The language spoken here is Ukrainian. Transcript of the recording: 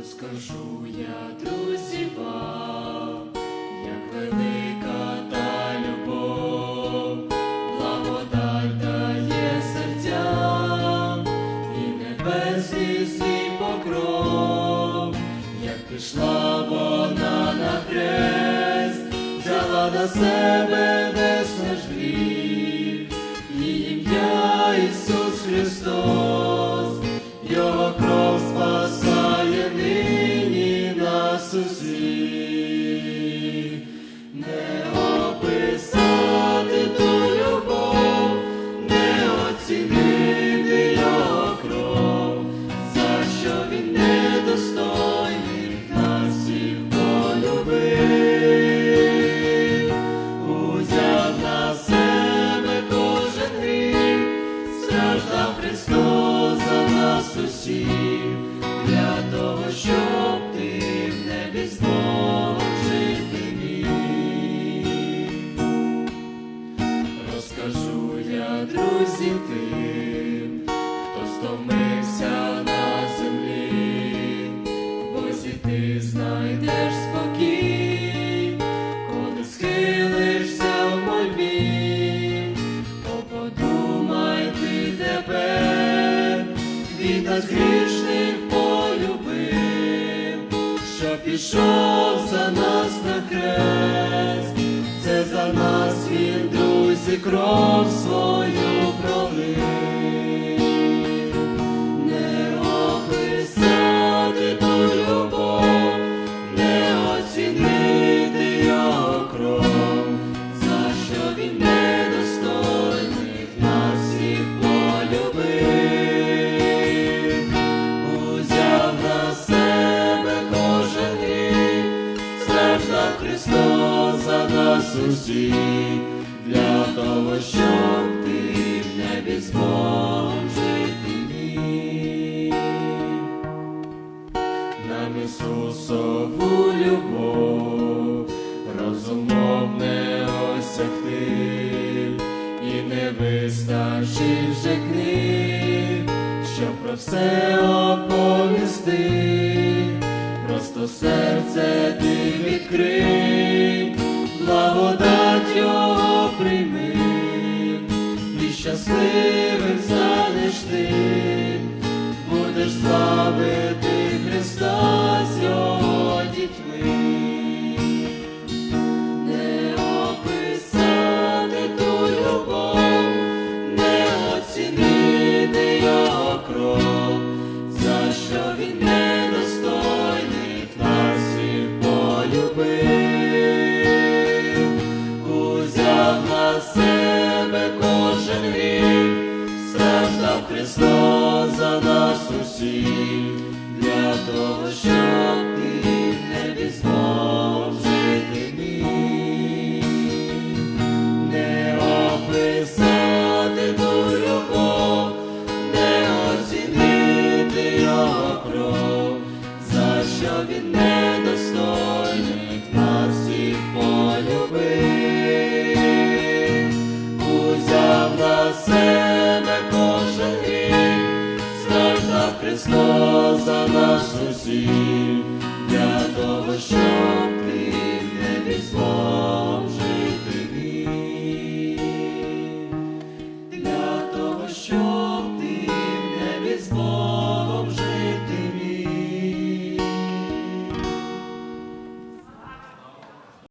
Розкажу я, друзі, вам, як велика та любов, благодать дає серцям і небесний свій покров, як прийшла вона на хрест, взяла на себе весь наш гріх, її ім'я Ісус Христос, того, щоб ти в небі змог жити міг. Розкажу я, друзі, тим, хто стомився на землі, в Бозі ти знайдеш спокій, коли схилишся в мольбі, подумай ти тепер, він нас грішних пішов за нас на хрест, це за нас він, друзі, кров свою пролив. Нас усіх, для того, щоб ти в небі змог жити. Нам Ісусову любов, розумом не осягти, і не вистачить же книг, щоб про все оповісти, просто серце ти відкрий, щасливим станеш ти, будеш славити нас усіх для того, щоб сльоза нас усіх.